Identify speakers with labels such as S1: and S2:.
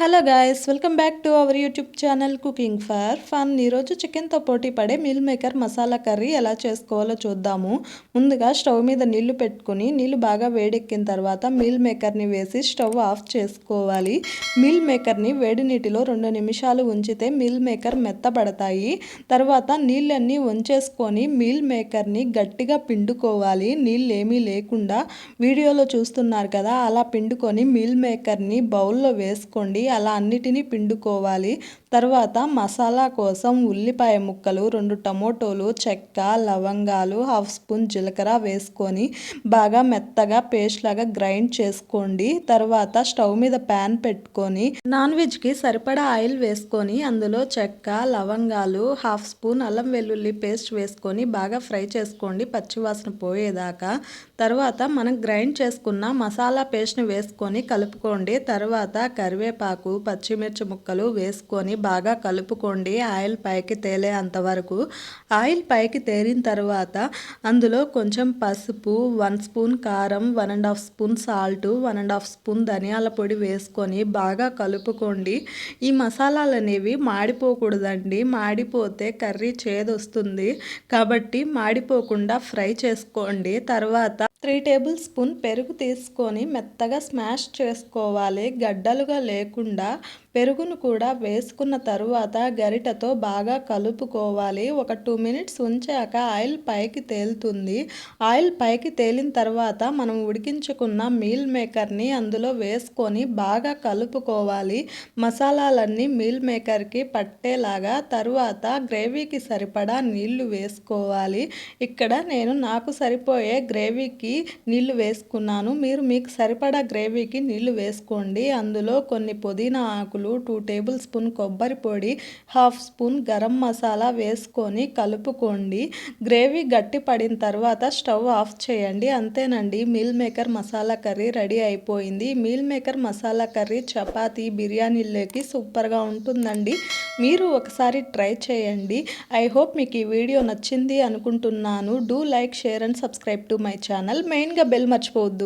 S1: Hello guys welcome back to our YouTube channel cooking for fun ఈరోజు చికెన్తో పోటీ పడే మిల్ మేకర్ మసాలా కర్రీ ఎలా చేసుకోవాలో చూద్దాము. ముందుగా స్టవ్ మీద నీళ్ళు పెట్టుకుని నీళ్ళు బాగా వేడెక్కిన తర్వాత మిల్ మేకర్ని వేసి స్టవ్ ఆఫ్ చేసుకోవాలి. మిల్ మేకర్ని వేడి నీటిలో రెండు నిమిషాలు ఉంచితే మిల్ మేకర్ మెత్తబడతాయి. తర్వాత నీళ్ళన్నీ వంచేసుకొని మిల్ మేకర్ని గట్టిగా పిండుకోవాలి. నీళ్ళు ఏమీ లేకుండా. వీడియోలో చూస్తున్నారు కదా అలా పిండుకొని మిల్ మేకర్ని బౌల్లో వేసుకోండి. అలా అన్నిటినీ పిండుకోవాలి. తర్వాత మసాలా కోసం ఉల్లిపాయ ముక్కలు రెండు టమోటోలు చెక్క లవంగాలు హాఫ్ స్పూన్ జీలకర్ర వేసుకొని బాగా మెత్తగా పేస్ట్ లాగా గ్రైండ్ చేసుకోండి. తర్వాత స్టవ్ మీద ప్యాన్ పెట్టుకొని నాన్ వెజ్కి సరిపడా ఆయిల్ వేసుకొని అందులో చెక్క లవంగాలు హాఫ్ స్పూన్ అల్లం వెల్లుల్లి పేస్ట్ వేసుకొని బాగా ఫ్రై చేసుకోండి. పచ్చివాసన పోయేదాకా. తర్వాత మనం గ్రైండ్ చేసుకున్న మసాలా పేస్ట్ని వేసుకొని కలుపుకోండి. తర్వాత కరివేపాకు పచ్చిమిర్చి ముక్కలు వేసుకొని బాగా కలుపుకోండి. ఆయిల్ పైకి తేలే అంతవరకు ఆయిల్ పైకి తేలిన తర్వాత అందులో కొంచెం పసుపు వన్ స్పూన్ కారం one and half spoon salt one and half spoon ధనియాల పొడి వేసుకొని బాగా కలుపుకోండి. ఈ మసాలాలు అనేవి మాడిపోకూడదండి. మాడిపోతే కర్రీ చేదొస్తుంది. కాబట్టి మాడిపోకుండా ఫ్రై చేసుకోండి. తర్వాత త్రీ టేబుల్ స్పూన్ పెరుగు తీసుకొని మెత్తగా స్మాష్ చేసుకోవాలి. గడ్డలుగా లేకుండా పెరుగును కూడా వేసుకున్న తరువాత గరిటతో బాగా కలుపుకోవాలి. ఒక టూ మినిట్స్ ఉంచాక ఆయిల్ పైకి తేలుతుంది. ఆయిల్ పైకి తేలిన తర్వాత మనం ఉడికించుకున్న మీల్ మేకర్ని అందులో వేసుకొని బాగా కలుపుకోవాలి. మసాలాలన్నీ మీల్ మేకర్కి పట్టేలాగా తరువాత గ్రేవీకి సరిపడా నీళ్ళు వేసుకోవాలి. ఇక్కడ నేను నాకు సరిపోయే గ్రేవీకి నీళ్ళు వేసుకున్నాను. మీరు మీకు సరిపడా గ్రేవీకి నీళ్ళు వేసుకోండి. అందులో కొన్ని పుదీనా ఆకులు ఆకులు టూ టేబుల్ స్పూన్ కొబ్బరి పొడి హాఫ్ స్పూన్ గరం మసాలా వేసుకొని కలుపుకోండి. గ్రేవీ గట్టి పడిన తర్వాత స్టవ్ ఆఫ్ చేయండి. అంతేనండి meal maker masala curry ready అయిపోయింది. Meal maker masala curry chapati బిర్యానీలోకి సూపర్గా ఉంటుందండి. మీరు ఒకసారి ట్రై చేయండి. ఐ హోప్ మీకు ఈ వీడియో నచ్చింది అనుకుంటున్నాను. Do like share and subscribe to my channel. మెయిన్గా బెల్ మర్చిపోవద్దు.